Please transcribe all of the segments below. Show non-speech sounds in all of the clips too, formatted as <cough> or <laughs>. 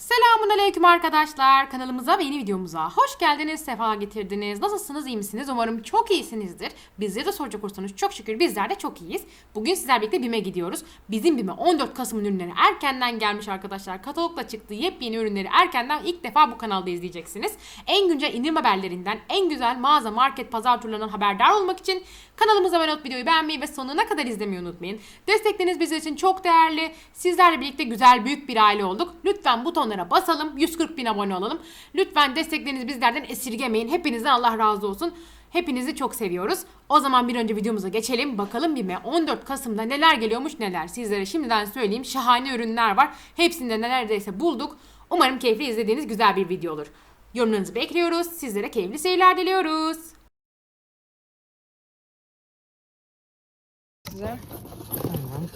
Salut Aleyküm arkadaşlar. Kanalımıza ve yeni videomuza hoş geldiniz, sefa getirdiniz. Nasılsınız, iyi misiniz? Umarım çok iyisinizdir. Bizleri de soracak olursanız çok şükür bizler de çok iyiyiz. Bugün sizler birlikte BİM'e gidiyoruz. Bizim BİM'e 14 Kasım'ın ürünleri erkenden gelmiş arkadaşlar. Katalogda çıktığı yepyeni ürünleri erkenden ilk defa bu kanalda izleyeceksiniz. En güncel indirim haberlerinden, en güzel mağaza, market, pazar turlarından haberdar olmak için kanalımıza abone olup videoyu beğenmeyi ve sonuna kadar izlemeyi unutmayın. Destekleriniz bizler için çok değerli. Sizlerle birlikte güzel büyük bir aile olduk. Lütfen butonlara basalım. 140 bin abone olalım. Lütfen desteklerinizi bizlerden esirgemeyin. Hepinizden Allah razı olsun. Hepinizi çok seviyoruz. O zaman bir önce videomuza geçelim. Bakalım BİM'e 14 Kasım'da neler geliyormuş neler. Sizlere şimdiden söyleyeyim. Şahane ürünler var. Hepsini de neredeyse bulduk. Umarım keyifli izlediğiniz güzel bir video olur. Yorumlarınızı bekliyoruz. Sizlere keyifli seyirler diliyoruz. size. Tamam,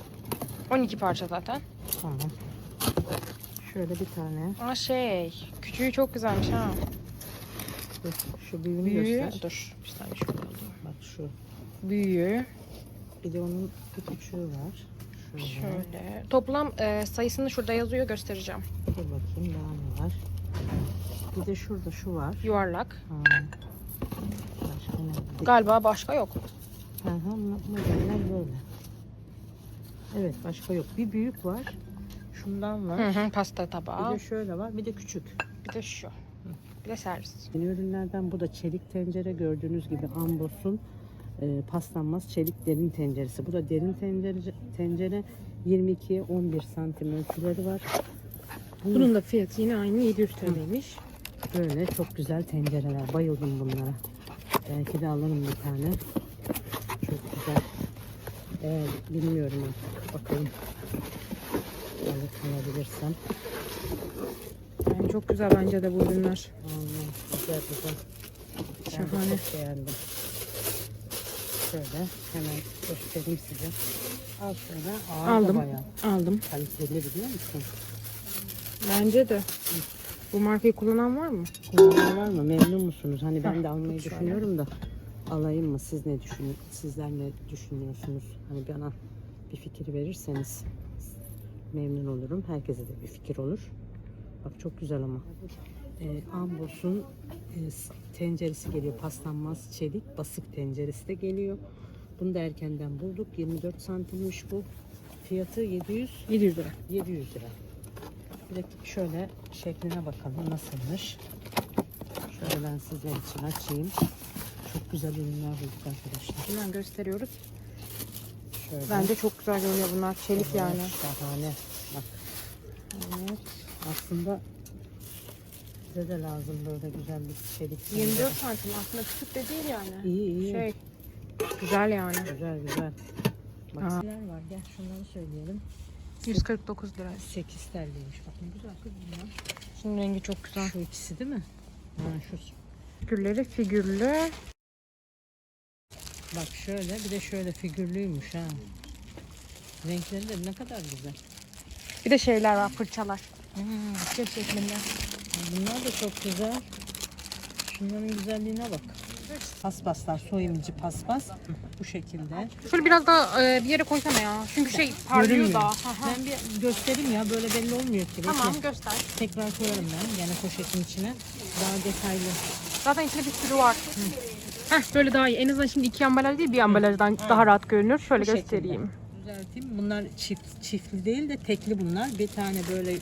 12 parça zaten. tamam. Şöyle bir tane. Aa şey, küçüğü çok güzelmiş ha. Dur, şu büyüğünü Büyüğü, göster. dur bir saniye şöyle alayım. Bak şu. Büyüğü, Bir de onun bir küçüğü var. Şöyle. şöyle. Toplam e, sayısını şurada yazıyor göstereceğim. Dur bakayım daha ne var. Bir de şurada şu var. Yuvarlak. Ha. Başka ne? Galiba başka yok. Hı hı, mo- modeller böyle. Evet başka yok. Bir büyük var. Şundan var. Hı hı, pasta Bir tabağı. de şöyle var. Bir de küçük. Bir de şu. Bir de servis. Yeni ürünlerden bu da çelik tencere gördüğünüz gibi Ambos'un e, paslanmaz çelik derin tenceresi. Bu da derin tencere, tencere 22-11 santim ölçüleri var. Bu Bunun da fiyatı yine aynı 700 TL'ymiş. böyle çok güzel tencereler. Bayıldım bunlara. Belki de alırım bir tane. Çok güzel. Eğer bilmiyorum artık. Bakalım. Alabilirsem. Yani çok güzel bence de bu ürünler. Aynen. Güzel güzel. Ben Şahane. çok beğendim. Şöyle hemen göstereyim size. Al şöyle. Aldım. bayağı Aldım. kaliteli biliyor musun? Bence de. Bu markayı kullanan var mı? Kullanan var mı? Memnun musunuz? Hani ben de almayı düşünüyorum da alayım mı? Siz ne düşün Sizler ne düşünüyorsunuz? Hani bana bir fikir verirseniz memnun olurum. Herkese de bir fikir olur. Bak çok güzel ama. Ee, Ambos'un e, tenceresi geliyor. Paslanmaz çelik basık tenceresi de geliyor. Bunu da erkenden bulduk. 24 santimmiş bu. Fiyatı 700 700 lira. 700 lira. Bir de şöyle şekline bakalım nasılmış. Şöyle ben sizler için açayım. Çok güzel ürünler bulduk arkadaşlar. Hemen gösteriyoruz. Şöyle. Bence çok güzel görünüyor bunlar. Çelik Evet, yani. Şahane. Bak. Evet. Aslında bize de lazım böyle güzel bir çelik. 24 santim aslında küçük de değil yani. İyi iyi. Şey güzel yani. Güzel güzel. Bak Aa. neler var gel şunları söyleyelim. 149 lira. 8 TL'ymiş. Bak ne güzel kız bunlar. Şunun rengi çok güzel. Şu ikisi değil mi? Ha, şu Figürleri figürlü. Bak şöyle bir de şöyle figürlüymüş ha. Renkleri de ne kadar güzel. Bir de şeyler var fırçalar. Hmm, şeklinde. Bunlar da çok güzel. Şunların güzelliğine bak. Paspaslar, soyumcu paspas. Bu şekilde. Şöyle biraz da e, bir yere koysana ya. Çünkü şey parlıyor Görünmüyor. da. Aha. Ben bir göstereyim ya böyle belli olmuyor ki. Bekle. Tamam göster. Tekrar koyarım ben gene poşetin içine. Daha detaylı. Zaten içinde bir sürü var. Heh, böyle daha iyi. En azından şimdi iki ambalaj değil bir ambalajdan daha rahat görünür. Şöyle Bu şekilde. göstereyim. Düzelteyim. Bunlar çift, çiftli değil de tekli bunlar. Bir tane böyle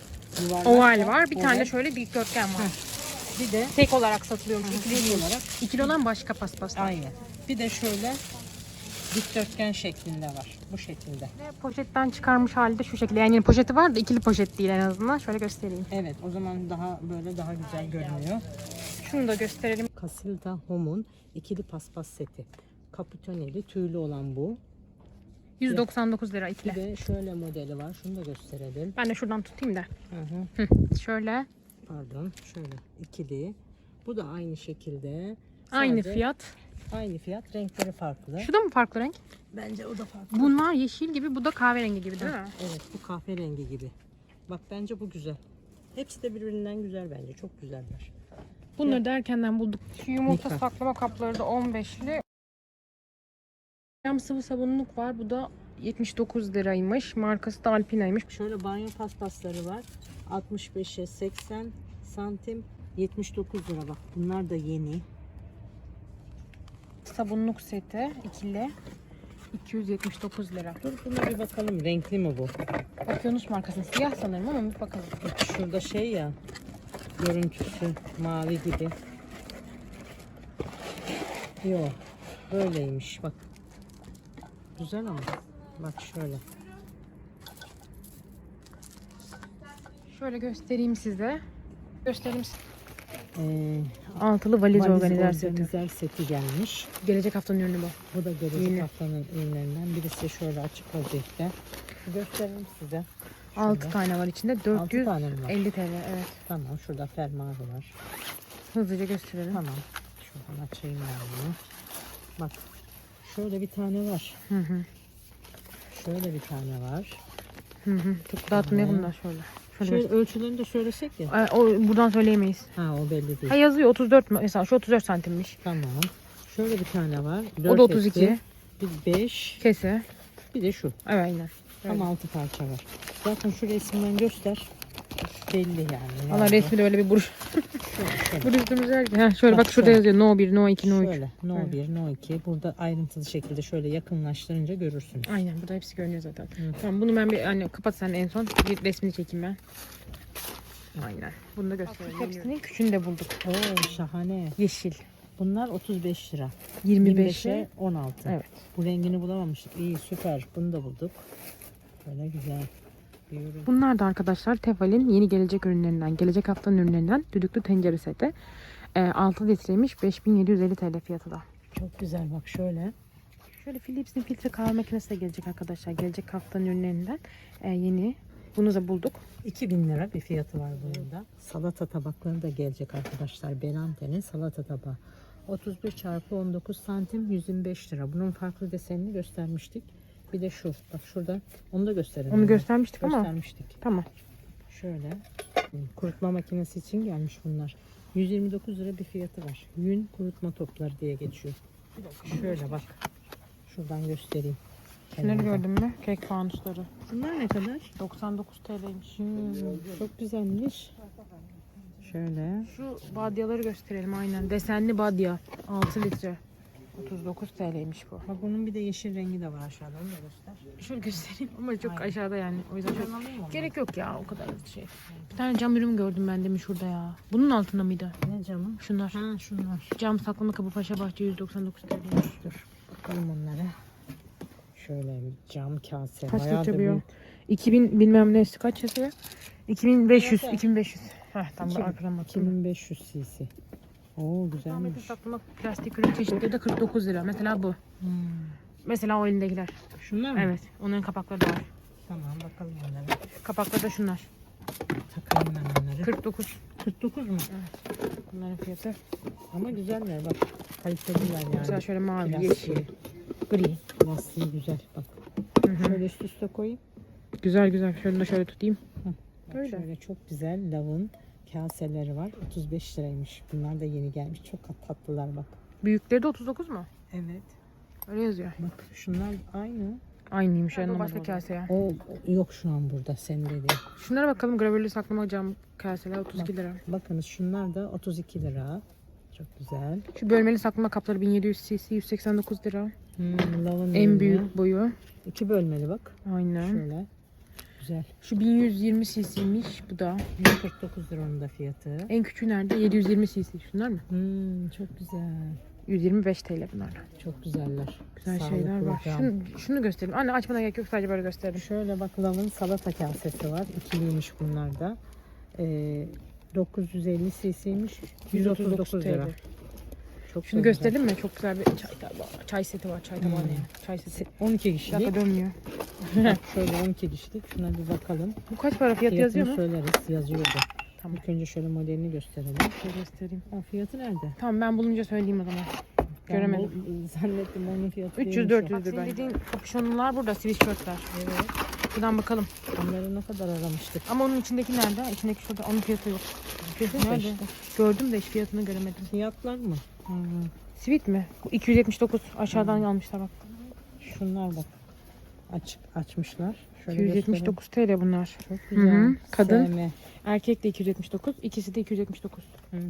yuvarlak Oval var. Bir Oval. tane şöyle dikdörtgen var. Bir de Tek olarak satılıyormuş. İkili ikili değil. olarak İkili olan başka paspaslar. Aynen. Bir de şöyle dikdörtgen şeklinde var. Bu şekilde. Ve Poşetten çıkarmış halde de şu şekilde. Yani poşeti var da ikili poşet değil en azından. Şöyle göstereyim. Evet o zaman daha böyle daha güzel görünüyor. Şunu da gösterelim. Casilda Home'un ikili paspas seti. Kaputoneli tüylü olan bu. 199 lira Bir ikili. de şöyle modeli var. Şunu da gösterelim. Ben de şuradan tutayım da. Hı hı. Hı, şöyle. Pardon. Şöyle ikili. Bu da aynı şekilde. Aynı Sadece fiyat. Aynı fiyat. Renkleri farklı. Şu da mı farklı renk? Bence o da farklı. Bunlar yeşil gibi, bu da kahverengi gibi değil mi? Evet bu kahverengi gibi. Bak bence bu güzel. Hepsi de birbirinden güzel bence. Çok güzeller. Bunları da erkenden bulduk. Şu yumurta Mikro. saklama kapları da 15'li. Cam sıvı sabunluk var. Bu da 279 liraymış. Markası da Alpina'ymış. Şöyle banyo paspasları var. 65'e 80 santim 79 lira bak. Bunlar da yeni. Sabunluk seti ikili. 279 lira. Dur buna bir bakalım. Renkli mi bu? Okyanus markasının siyah sanırım ama bir bakalım. Şurada şey ya. Görüntüsü mavi gibi. Yok. Böyleymiş bak. Güzel ama. Bak şöyle. Şöyle göstereyim size. Göstereyim size. Ee, Altılı valiz, valiz organizer seti. organizer seti gelmiş. Gelecek haftanın ürünü bu. Bu da gelecek Yeni. haftanın ürünlerinden. Birisi şöyle açık vaziyette. Göstereyim size. 6 tane var içinde. 6 450 tane mi var? TL evet. Tamam şurada fermuarı var. Hızlıca gösterelim. Tamam. Şuradan açayım ben bunu. Bak. Şöyle bir tane var. Hı hı. Şöyle bir tane var. Hı hı. Çok dağıtmayalım da şöyle. Şöyle, Şöyle göster- ölçülerini de söylesek ya. Ay, o, buradan söyleyemeyiz. Ha o belli değil. Ha yazıyor 34 mü? Mesela şu 34 santimmiş. Tamam. Şöyle bir tane var. O Dört da 32. etli, Bir 5. Kese. Bir de şu. Evet aynen. Tam 6 parça var. Zaten şu resimden göster. Belli yani. Valla resmi de öyle bir buruş. Buruş var ki. Ha, şöyle Bak bak şurada şöyle. yazıyor. No 1, no 2, no 3. Şöyle. No 1, no 2. Burada ayrıntılı şekilde şöyle yakınlaştırınca görürsünüz. Aynen burada hepsi görünüyor zaten. Hı. Tamam bunu ben bir hani kapat sen en son. Bir resmini çekeyim ben. Aynen. Bunu da gösterelim. Hepsinin küçüğünü de bulduk. Oo şahane. Yeşil. Bunlar 35 lira. 25'e 25'e 16. Evet. Bu rengini bulamamıştık. İyi süper. Bunu da bulduk. Böyle güzel. Bunlar da arkadaşlar Tefal'in yeni gelecek ürünlerinden, gelecek haftanın ürünlerinden düdüklü tencere seti. E, 6 litreymiş 5750 TL fiyatı da. Çok güzel bak şöyle. Şöyle Philips'in filtre kahve makinesi de gelecek arkadaşlar. Gelecek haftanın ürünlerinden e, yeni. Bunu da bulduk. 2000 lira bir fiyatı var bunun da. Salata tabakları da gelecek arkadaşlar. Belante'nin salata tabağı. 31 çarpı 19 santim 125 lira. Bunun farklı desenini göstermiştik. Bir de şu. Bak şurada. Onu da gösterelim. Onu göstermiştik ama. göstermiştik. Tamam. Şöyle. Kurutma makinesi için gelmiş bunlar. 129 lira bir fiyatı var. Yün kurutma topları diye geçiyor. Şöyle bak. Şuradan göstereyim. Şunları Kenarda. gördün mü? Kek fanusları. Bunlar ne kadar? 99 TL'ymiş. Çok güzelmiş. Şöyle. Şu badyaları gösterelim aynen. Desenli badya. 6 litre. 39 TL'ymiş bu. Bak bunun bir de yeşil rengi de var aşağıda. Onu da göster. Şöyle göstereyim ama çok Aynen. aşağıda yani. O yüzden çok gerek yok ya o kadar şey. Bir tane cam ürün gördüm ben demin şurada ya. Bunun altında mıydı? Ne camı? Şunlar. Ha şunlar. Cam saklama kabı Paşa Bahçe 199 TL. Dur. Bakalım onlara. Şöyle bir cam kase. Kaç litre bu ya? büyük. 2000 bilmem nesi kaç yazıyor? 2500. Evet. 2500. Heh tam da 2000, arkadan baktım. 2500 cc. Oo Ahmet'in güzelmiş. saklama plastik ürün çeşitleri de 49 lira. Mesela bu. Hmm. Mesela o elindekiler. Şunlar mı? Evet. Onların kapakları da var. Tamam bakalım onlara. Kapakları da şunlar. Takalım ben onları. 49. 49 mu? Bunların fiyatı. Ama güzeller bak. Kaliteliler yani. Mesela şöyle mavi, Plastiği, yeşil, gri. Lastiği güzel bak. Hı hı. Şöyle üst üste koyayım. Güzel güzel. Şöyle de şöyle tutayım. Bak Öyle. Şöyle çok güzel lavın kaseleri var. 35 liraymış. Bunlar da yeni gelmiş. Çok tatlılar bak. Büyükleri de 39 mu? Evet. Öyle yazıyor. Bak şunlar aynı. Aynıymış Ha, bu anlamadım. başka kase ya. O yok şu an burada senin dediğin. Şunlara bakalım. Gravürlü saklama cam kaseler 32 lira. Bakınız şunlar da 32 lira. Çok güzel. Şu bölmeli saklama kapları 1700 cc 189 lira. Hmm, En büyük boyu. İki bölmeli bak. Aynen. Şöyle. Güzel. Şu 1120 cc'miş bu da. 149 lira onun da fiyatı. En küçüğü nerede? 720 cc. Şunlar mı? Hmm, çok güzel. 125 TL bunlar. Çok güzeller. Güzel Sağlıklı şeyler var. Şunu, şunu göstereyim. Anne açmana gerek yok sadece böyle gösterelim. Şöyle bak lavın salata kasesi var. İkiliymiş bunlar da. Ee, 950 cc'ymiş. 139 lira. Çok Şunu da gösterelim mi? Çok güzel bir çay tabağı. Çay seti var. Çay tabağı Hmm. ne? Çay seti. güzel. 12 Bir kişilik. dakika dönmüyor. Bak <laughs> şöyle 12 kişilik. Şuna bir bakalım. Bu kaç para fiyatı yazıyor mu? söyleriz. Yazıyordu. Tamam. İlk önce şöyle modelini gösterelim. Şöyle göstereyim. Ha, fiyatı nerede? Tamam ben bulunca söyleyeyim o zaman. Ben Göremedim. bu- <laughs> zannettim onun fiyatı 300 değilmiş o. 400 'dür bence. dediğin kapüşonlar burada, sweatshirtler. Evet. Şuradan bakalım. Onları ne kadar aramıştık. Ama onun içindeki nerede? İçindeki şurada. Onun fiyatı yok. Nerede? işte. Gördüm de hiç fiyatını göremedim. Fiyatlar mı? Sweet mi? Bu 279. Aşağıdan almışlar bak. Şunlar bak. açık açmışlar. Şöyle 279 TL bunlar. göstereyim. Çok Hı güzel. hı. Kadın. SM. Erkek de 279, ikisi de 279. Hı hı.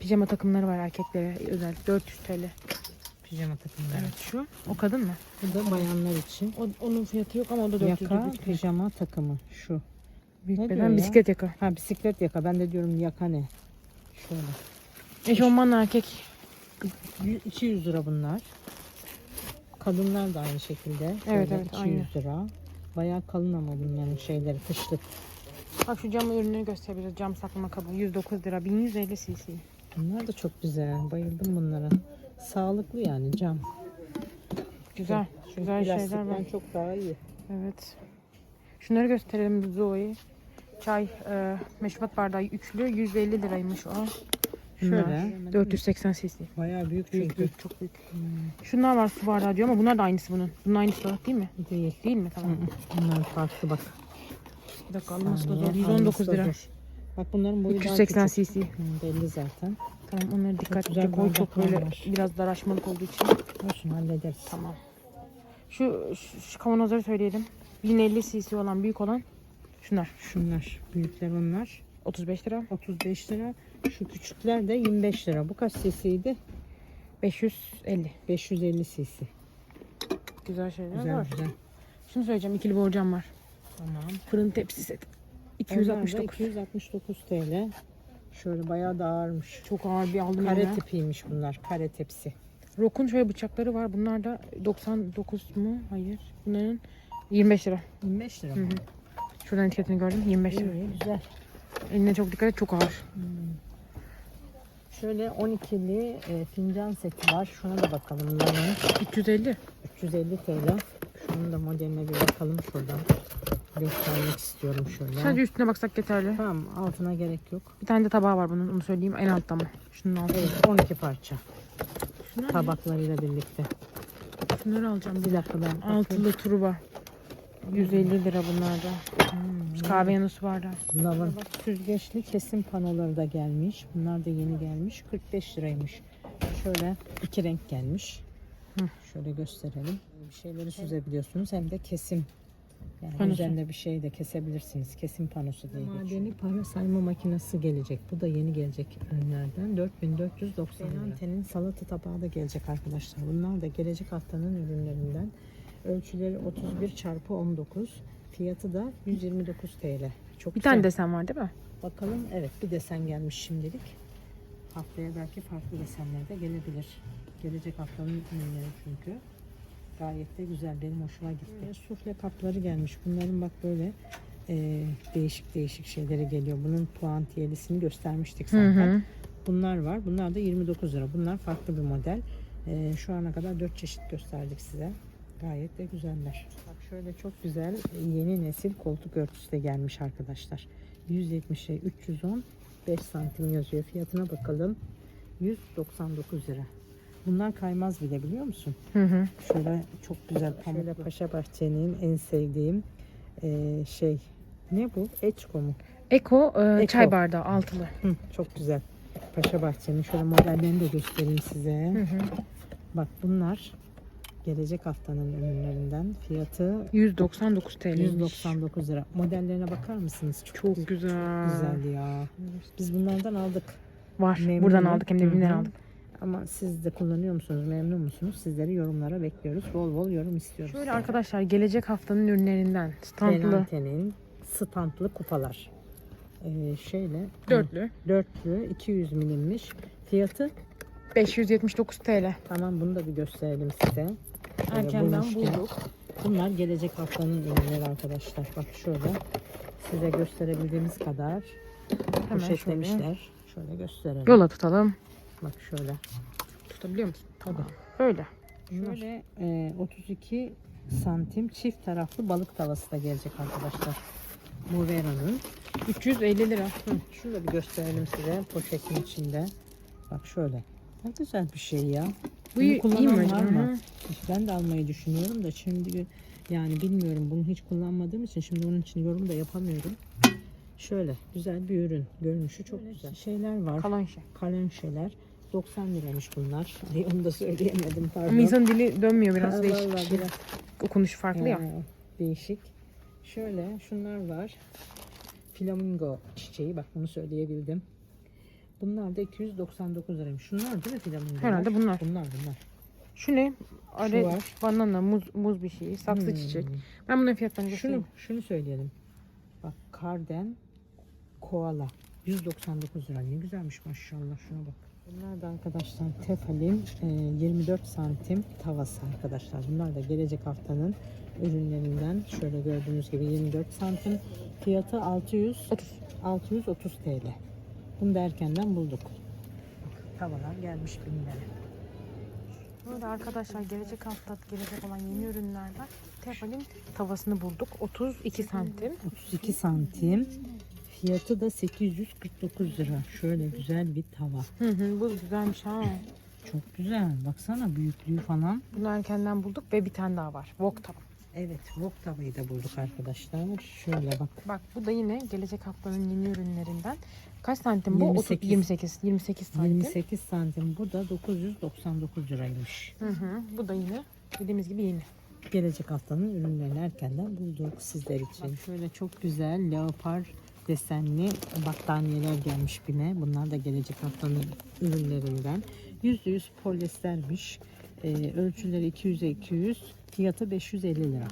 Pijama takımları var erkeklere özel 400 TL. Pijama takımları. Evet şu. O kadın mı? Bu da bayanlar için. O, onun fiyatı yok ama o da 400 Yaka pijama takımı şu. Büyük Ne beden bisiklet yaka. Ha bisiklet yaka. Ben de diyorum yaka ne? Şöyle. Eşofman erkek. Y- 200 lira bunlar. Kadınlar da aynı şekilde. Evet, Şöyle evet, 200 aynı. lira. Bayağı kalın ama bunların şeyleri kışlık. Bak şu cam ürünleri gösterebiliriz. Cam saklama kabı 109 lira 1150 cc. Bunlar da çok güzel. Bayıldım bunlara. Sağlıklı yani cam. Güzel. Çünkü güzel şeyler var. çok daha iyi. Evet. Şunları gösterelim Zoe. Çay e, meşrubat bardağı üçlü 150 liraymış o. Şöyle. Şöyle. 480 cc. Bayağı büyük Büyük çünkü. büyük çok büyük. Şunlar var su bardağı diyor ama bunlar da aynısı bunun. Bunun aynısı da değil mi? Değil. Değil mi? Tamam. Bunlar farklı bak. Bir dakika alması da zor. Saniye, 119 alması da lira. zor. Bak bunların boyu daha 380 küçük. cc. Hı, belli zaten. Tamam onları dikkatlice güzel koy. Çok bardaklar böyle var. biraz daraşmalık olduğu için. Olsun hallederiz. Tamam. Şu, şu, şu kavanozları söyleyelim. 1050 cc olan büyük olan şunlar. Şunlar. Büyükler onlar. 35 lira. 35 lira. Şu küçükler de 25 lira. Bu kaç cc'ydi? 550. 550 cc. Güzel şeyler Güzel var. güzel. Şunu söyleyeceğim. ikili borcam var. Tamam. Fırın tepsi set. Onlar da 269. 269 TL. Şöyle bayağı da ağırmış. Çok ağır bir aldım Kare ya. tipiymiş bunlar. Kare tepsi. Rokun şöyle bıçakları var. Bunlar da 99 mu? Hayır. Bunların 25 lira. 25 lira mı? Şuradan etiketini gördüm. 25 lira. İyi, güzel. Eline çok dikkat et. Çok ağır. Şöyle 12'li e, fincan seti var. Şuna da bakalım. Bunların 350. 350 TL. Şunun da modeline bir bakalım şuradan. Göstermek istiyorum şöyle. Sadece üstüne baksak yeterli. Tamam altına gerek yok. Bir tane de tabağı var bunun. Onu söyleyeyim. En altta mı? Şunun altında. Evet 12 parça. Şunlar? Tabaklarıyla birlikte. Şunları alacağım. Bir dakika ben. Altılı turba. 150 lira bunlar da. Hmm, Kahve yanı su bardağı. Lavın. Süzgeçli kesim panoları da gelmiş. Bunlar da yeni gelmiş. 45 liraymış. Şöyle iki renk gelmiş. Hı. Şöyle gösterelim. Bir şeyleri süzebiliyorsunuz hem de kesim. Yani Panosu. üzerinde bir şey de kesebilirsiniz. Kesim panosu diye Madeni para sayma makinesi gelecek. Bu da yeni gelecek ürünlerden. 4490 lira. Antenin salata tabağı da gelecek arkadaşlar. Bunlar da gelecek haftanın ürünlerinden. Ölçüleri 31 çarpı 19. Fiyatı da 129 TL. Çok Bir güzel. tane desen var değil mi? Bakalım evet bir desen gelmiş şimdilik. Haftaya belki farklı desenler de gelebilir. Gelecek haftanın ürünleri çünkü. Gayet de güzel benim hoşuma gitti. Sufle kapları gelmiş. Bunların bak böyle e, değişik değişik şeyleri geliyor. Bunun puantiyelisini göstermiştik Hı zaten. hı. Bunlar var. Bunlar da 29 lira. Bunlar farklı bir model. E, şu ana kadar 4 çeşit gösterdik size. Gayet de güzeller. Bak şöyle çok güzel yeni nesil koltuk örtüsü de gelmiş arkadaşlar. 170'e 310 5 santim yazıyor. Fiyatına bakalım. 199 lira. Bunlar kaymaz bile biliyor musun? Hı hı. Şöyle çok güzel pamuk. Şöyle Paşa Bahçe'nin en sevdiğim e, şey ne bu? Eçko mu? Eko, e, Eko. çay bardağı altılı. Hı, çok güzel. Paşa Bahçe'nin şöyle modellerini de göstereyim size. Hı hı. Bak bunlar gelecek haftanın ürünlerinden. Fiyatı 199 TL. 199 lira. Modellerine bakar mısınız? Çok güzel. güzel ya. Biz bunlardan aldık. Var. Memnunum. Buradan aldık hem de Hı hı. bimden aldık. Ama siz de kullanıyor musunuz? Memnun musunuz? Sizleri yorumlara bekliyoruz. Bol bol yorum istiyoruz. Şöyle arkadaşlar gelecek haftanın ürünlerinden standlı Tenante'nin standlı kupalar. Ee, şöyle dörtlü dörtlü 200 milimmiş. Fiyatı 579 TL. tamam bunu da bir gösterelim size. Şöyle Erkenden bulduk. Bunlar gelecek haftanın ürünleri arkadaşlar. Bak şöyle size gösterebildiğimiz kadar Hemen şöyle poşetlemişler. Şöyle gösterelim. yola tutalım. Bak şöyle. Tutabiliyor musun? Tabii. Böyle. Şöyle e, 32 santim çift taraflı balık tavası da gelecek arkadaşlar. Muvera'nın. 350 lira. Hı, şunu da bir gösterelim size poşetin içinde. Bak şöyle. Ne güzel bir şey ya. Bu Bunu kullanan var mı? Ben de almayı düşünüyorum da şimdi yani bilmiyorum bunu hiç kullanmadığım için şimdi onun için yorum da yapamıyorum. Şöyle güzel bir ürün. Görünüşü çok güzel. Şeyler var. Kalan şey. Kalem şeyler. 290 liraymış bunlar. <laughs> Ay onu da söyleyemedim pardon. Ama insanın dili dönmüyor biraz Ha, değişik. vallahi biraz Okunuş farklı ya. Ee, değişik. Şöyle şunlar var. Flamingo çiçeği bak bunu söyleyebildim. Bunlar da 299 liraymış. Şunlar değil mi flamingo? Herhalde bunlar. Bunlar bunlar. Şu ne? Are, var. banana, muz, muz bir şey, saksı Hmm. çiçek. Ben bunların fiyatlarını Şunu göstereyim. şunu söyleyelim. Bak karden koala 199 lira. Ne güzelmiş maşallah şuna bak. Bunlar da arkadaşlar Tefal'in e, 24 santim tavası arkadaşlar. Bunlar da gelecek haftanın ürünlerinden. Şöyle gördüğünüz gibi 24 santim. Fiyatı 600 630 TL. Bunu da erkenden bulduk. Tavalar gelmiş binlere. Burada arkadaşlar gelecek hafta gelecek olan yeni ürünler var. Tefal'in tavasını bulduk. 32 santim. 32 santim. Fiyatı da 849 lira. Şöyle güzel bir tava. Hı hı, bu güzelmiş ha. Çok güzel. Baksana büyüklüğü falan. Bunu erkenden bulduk ve bir tane daha var. Wok tava. Evet, wok tavayı da bulduk arkadaşlar. Şöyle bak. Bak bu da yine gelecek haftanın yeni ürünlerinden. Kaç santim bu? 28. 28. 28 santim. 28 santim. Bu da 999 liraymış. Hı hı. Bu da yine dediğimiz gibi yeni. Gelecek haftanın ürünlerini erkenden bulduk sizler için. Bak şöyle çok güzel leopar desenli battaniyeler gelmiş bine. Bunlar da gelecek haftanın ürünlerinden. %100 polyestermiş. Ee, ölçüleri 200'e 200. Fiyatı 550 lira.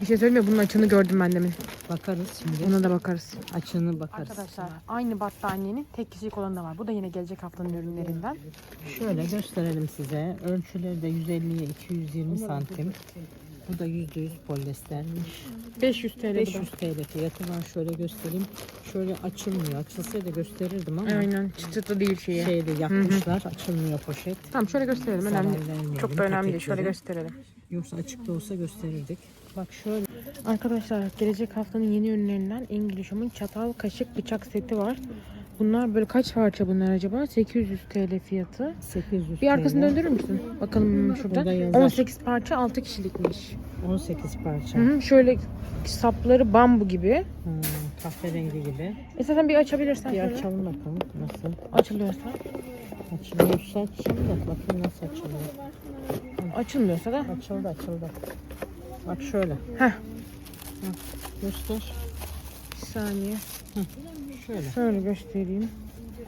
Bir şey söyleyeyim mi? Bunun açığını gördüm ben demin. Bakarız şimdi. Ona da bakarız. Açığını bakarız. Arkadaşlar aynı battaniyenin tek kişilik olanı da var. Bu da yine gelecek haftanın ürünlerinden. Şöyle gösterelim size. Ölçüleri de 150'ye 220 santim. Bu da %100 polyestermiş. 500 TL 500 TL fiyatı var. Şöyle göstereyim. Şöyle açılmıyor. Açılsaydı gösterirdim ama Aynen çıt çıtlı değil şeyi. şeyde yakmışlar. Açılmıyor poşet. Tamam şöyle gösterelim. Önemli. Vermeyelim Çok da önemli değil. Şöyle paketleri. gösterelim. Yoksa açıkta olsa gösterirdik. Bak şöyle Arkadaşlar gelecek haftanın yeni ürünlerinden English Home'un çatal, kaşık, bıçak seti var. Bunlar böyle kaç parça bunlar acaba? 800 TL fiyatı. 800 Bir arkasını TL, döndürür müsün? Bakalım şurada. Burada yazar. 18 parça 6 kişilikmiş. 18 parça. Hı hı, şöyle sapları bambu gibi. Hmm, kahverengi gibi. İstersen bir açabilirsen Bir şöyle. açalım bakalım nasıl. Açılıyorsa. Açılıyorsa açalım da bakayım nasıl açılıyor. Açılmıyorsa da. Açıldı açıldı. Bak şöyle. Heh. Göster. Bir saniye. Şöyle. Şöyle göstereyim.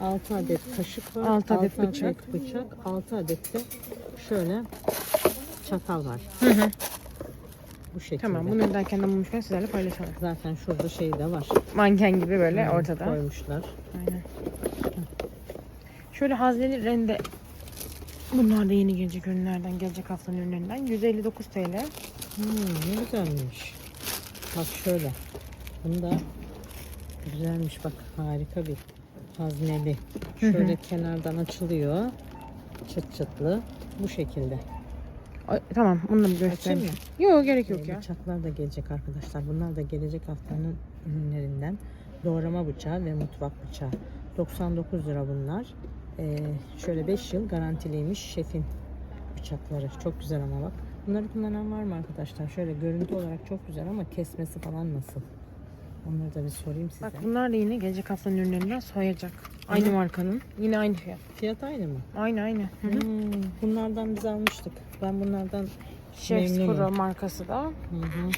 6 adet kaşık var. Altı adet altı bıçak. bıçak. 6 adet de şöyle çatal var. Hı hı. Bu şekilde. Tamam bunu derken de bulmuşken sizlerle paylaşalım. Zaten şurada şey de var. Manken gibi böyle Hmm, ortada. Koymuşlar. Aynen. Şöyle hazneli rende Bunlar da yeni gelecek ürünlerden, gelecek haftanın ürünlerinden. 159 TL. Hmm, ne güzelmiş. Bak şöyle. Bunda güzelmiş bak harika bir hazneli. Şöyle kenardan açılıyor. Çıt çıtlı. Bu şekilde. Ay, tamam, bunu da bir göstereyim. Yok gerek yok ya. Bıçaklar da gelecek arkadaşlar. Bunlar da gelecek haftanın ürünlerinden. Doğrama bıçağı ve mutfak bıçağı. 99 lira bunlar. Ee, şöyle 5 yıl garantiliymiş şefin bıçakları. Çok güzel ama bak. Bunları kullanan var mı arkadaşlar? Şöyle görüntü olarak çok güzel ama kesmesi falan nasıl? Onları da bir sorayım size. Bak bunlar da yine gelecek haftanın ürünlerinden soyacak. Aynı Hı. markanın. Yine aynı fiyat. Fiyat aynı mı? Aynı aynı. Hı hı. Hmm, bunlardan biz almıştık. Ben bunlardan Chef's Memnunum. Pro markası da. hı hı.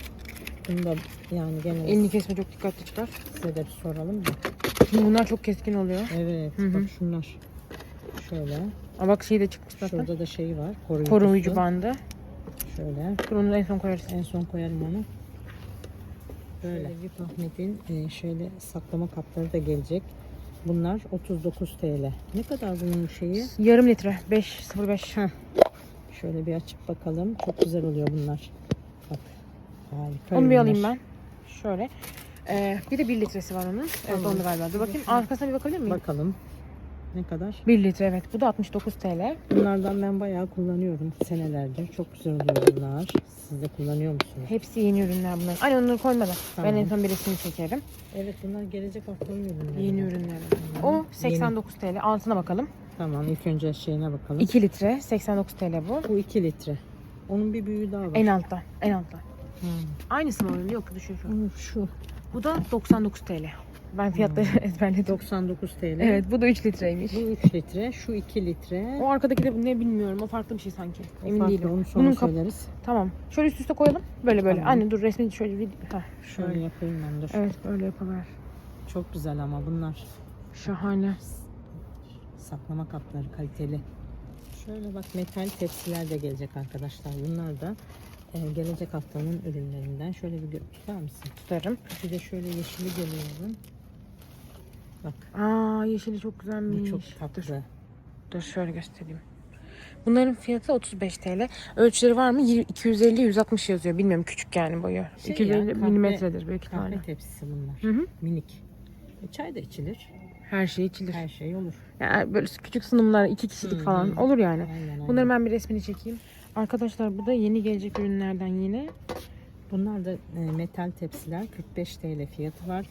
Bunu da yani gene Elini kesme çok dikkatli çıkar. size de bir soralım da. Şimdi bunlar çok keskin oluyor. Evet Hı hı. bak şunlar. Şöyle. Aa, bak şey de çıkmış zaten. Şurada da şey var. Koruyucu. Koruyucu bandı. Şöyle. Dur onu en son koyarız. En son koyarım onu. Böyle. Vip Ahmet'in e, şöyle saklama kapları da gelecek. Bunlar 39 TL. Ne kadar bunun şeyi? Yarım litre. 5.05. Heh. Şöyle bir açıp bakalım. Çok güzel oluyor bunlar. Bak. Harika. Onu bir alayım ben. Şöyle. Ee, bir de 1 litresi var onun. Evet Tamam. onu galiba. Dur bakayım. Arkasına bir bakabilir miyim? Bakalım. Ne kadar? 1 litre evet. Bu da 69 TL. Bunlardan ben bayağı kullanıyorum senelerdir. Çok güzel oluyor bunlar. Siz de kullanıyor musunuz? Hepsi yeni ürünler bunlar. Hani onları koymadan. Ben Tamam. en son birisini çekerim. Evet bunlar gelecek haftanın ürünleri. Yeni ürünler. O 89 TL. Altına bakalım. Tamam ilk önce şeyine bakalım. 2 litre 89 TL bu. Bu 2 litre. Onun bir büyüğü daha var. En altta. En altta. Hmm. Aynısı mı onun? Yok bu düşüyor şu an. Şu. Bu da 99 TL. Ben fiyatları <laughs> ezberledim. 99 TL. Evet bu da 3 litreymiş. Bu 3 litre, şu 2 litre. O arkadaki de ne bilmiyorum. O farklı bir şey sanki. O Emin farklı, değilim. Onu sonra Bunun söyleriz. Tamam. Şöyle üst üste koyalım. Böyle böyle. Tamam. Anne dur resmini şöyle bir... Heh, Şöyle şöyle. yapayım ben dur. Evet böyle yapıver. Çok güzel ama bunlar. Şahane. Saklama kapları kaliteli. Şöyle bak metal tepsiler de gelecek arkadaşlar. Bunlar da e, gelecek haftanın ürünlerinden. Şöyle bir tutar mısın? Tutarım. Bir de şöyle yeşili görüyorum. Bak Aa yeşili çok bu güzelmiş. çok tatlı. Dur şöyle göstereyim. Bunların fiyatı 35 TL. Ölçüleri var mı? 250-160 yazıyor. Bilmiyorum küçük yani boyu. Şey 250 ya, kahve- milimetredir büyük Kahve ihtimalle. tepsisi bunlar. Hı hı. Minik. E, çay da içilir. Her şey içilir. Her şey olur. Yani böyle küçük sunumlar iki kişilik Hı falan hı. olur yani. Aynen, aynen. Bunların ben bir resmini çekeyim. Arkadaşlar bu da yeni gelecek ürünlerden yine. Bunlar da e, metal tepsiler 45 TL fiyatı var.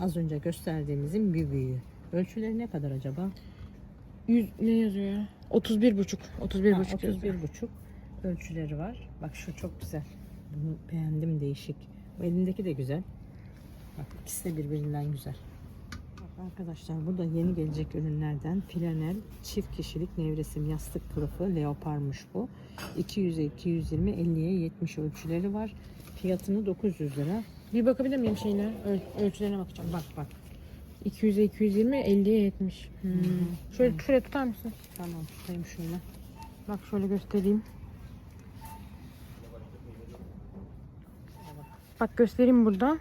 Az önce gösterdiğimizin bir büyüğü. Ölçüleri ne kadar acaba? 100 ne yazıyor ya? 31 buçuk. 31 Ha, buçuk 31 buçuk ölçüleri var. Bak şu çok güzel. Bunu beğendim değişik. Bu elindeki de güzel. Bak ikisi de birbirinden güzel. Bak arkadaşlar bu da yeni gelecek ürünlerden flanel çift kişilik nevresim yastık kılıfı leoparmış bu. 200'e 220 50'ye 70 ölçüleri var. Fiyatını 900 lira. Bir bakabilir miyim şeyine? Öl- ölçülerine bakacağım. Bak bak. 200'e 220, 50'ye 70. Hmm. Şöyle şuraya tutar mısın? Tamam tutayım şöyle. Bak şöyle göstereyim. Bak göstereyim burada.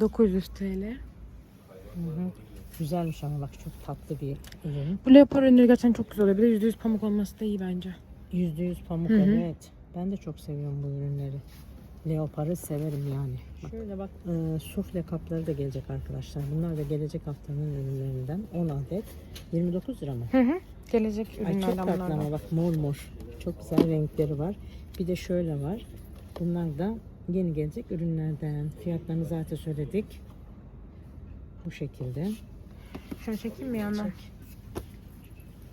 900 TL. Hı hı. Güzelmiş ama bak çok tatlı bir ürün. Bu leopar ürünleri gerçekten çok güzel oluyor. Bir de %100 pamuk olması da iyi bence. %100 pamuk Hı hı. evet. Ben de çok seviyorum bu ürünleri. Leopar'ı severim yani. Şöyle bak e, sufle kapları da gelecek arkadaşlar. Bunlar da gelecek haftanın ürünlerinden 10 adet. 29 lira mı? Hı hı. Gelecek Ay çok ürünlerden tatlı ama bak mor mor. Çok güzel renkleri var. Bir de şöyle var. Bunlar da yeni gelecek ürünlerden. Fiyatlarını zaten söyledik. Bu şekilde. Şöyle çekeyim mi yandan? Çek.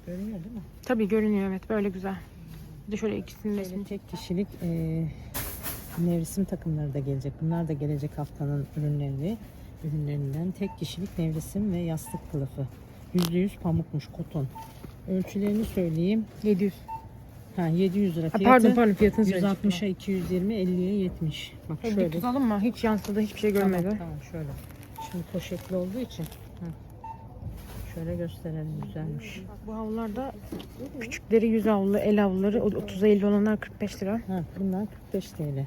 Görünüyor değil mi? Tabii görünüyor evet böyle güzel. Bir de şöyle ikisinin resmini tek kişilik e, nevresim takımları da gelecek. Bunlar da gelecek haftanın ürünleri. Ürünlerinden tek kişilik nevresim ve yastık kılıfı. %100 pamukmuş, koton. Ölçülerini söyleyeyim. 700. Ha 700 lira Ha, fiyatı. pardon pardon fiyatını söyleyecektim. 160'a 220, 50'ye 70. Bak Şöyle şöyle. tutalım mı? Hiç yansıdı hiçbir şey görmedi. Tamam, tamam şöyle. Şimdi poşetli olduğu için. Hı. Şöyle gösterelim güzelmiş. Bak, bu havlular da küçükleri 100 havlu, el havluları 30'a 50 olanlar 45 lira. Ha, bunlar 45 TL.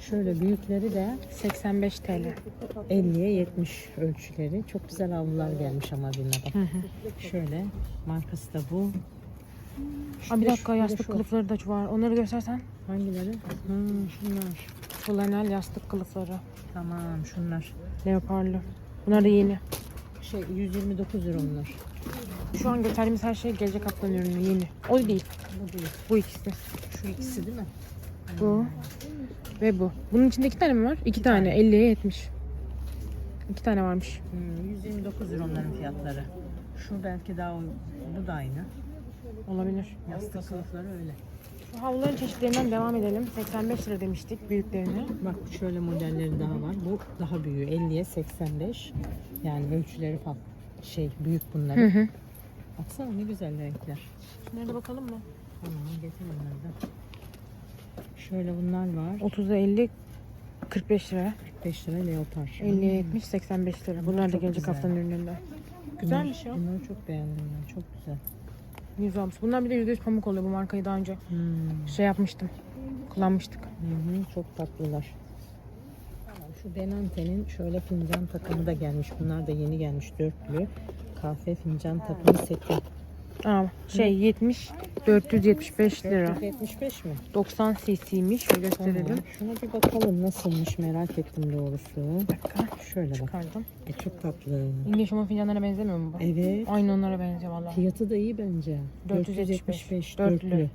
Şöyle büyükleri de 85 TL. 50'ye 70 ölçüleri. Çok güzel havlular gelmiş ama birine bak. Şöyle markası da bu. Şu Aa, bir dakika yastık kılıfları da var. Onları göstersen. Hangileri? Hmm, şunlar. Flanel yastık kılıfları. Tamam şunlar. Leoparlı. Bunlar da yeni. Şey 129 lira onlar. Şu an gösterdiğimiz her şey gelecek haftanın ürünü yeni. O değil. Bu değil. Bu ikisi. Şu ikisi değil mi? Bu. Ve bu. Bunun içinde iki tane mi var? İki tane. 50'ye 70. İki tane varmış. Hmm, 129 lira onların fiyatları. Şu belki daha uy- bu da aynı. Olabilir. Yastık kılıfları öyle. Şu havluların çeşitlerinden devam edelim. 85 lira demiştik büyüklerini. Bak şöyle modelleri daha var. Bu daha büyüğü 50'ye 85. Yani ölçüleri farklı. Şey büyük bunların. Hı hı. Baksana ne güzel renkler. Da bakalım mı? Tamam getir onları da. Şöyle bunlar var. 30'a 50 45 lira. 45 lira leopar. 50'ye 70 85 lira. Bunlar da çok gelecek güzel. haftanın ürünlerinden. Güzelmiş ya. Bunları çok beğendim ben. Çok güzel. Yüz almış. Bunlar bir de %100 pamuk oluyor. Bu markayı daha önce Hmm. şey yapmıştım. Kullanmıştık. Hı hı, çok tatlılar. Şu Denante'nin şöyle fincan takımı da gelmiş. Bunlar da yeni gelmiş dörtlü. Kahve fincan takımı seti. Aa, şey 70 475 lira. 475 mi? 90 cc'miş. Şöyle gösterelim. Tamam. Şuna bir bakalım nasılmış merak ettim doğrusu. Bir dakika. Şöyle bak. Çıkardım. E, çok tatlı. İngiliz Şam'ın fincanlarına benzemiyor mu bu? Evet. Aynı onlara benziyor valla. Fiyatı da iyi bence. 475, 475 dörtlü. dörtlü.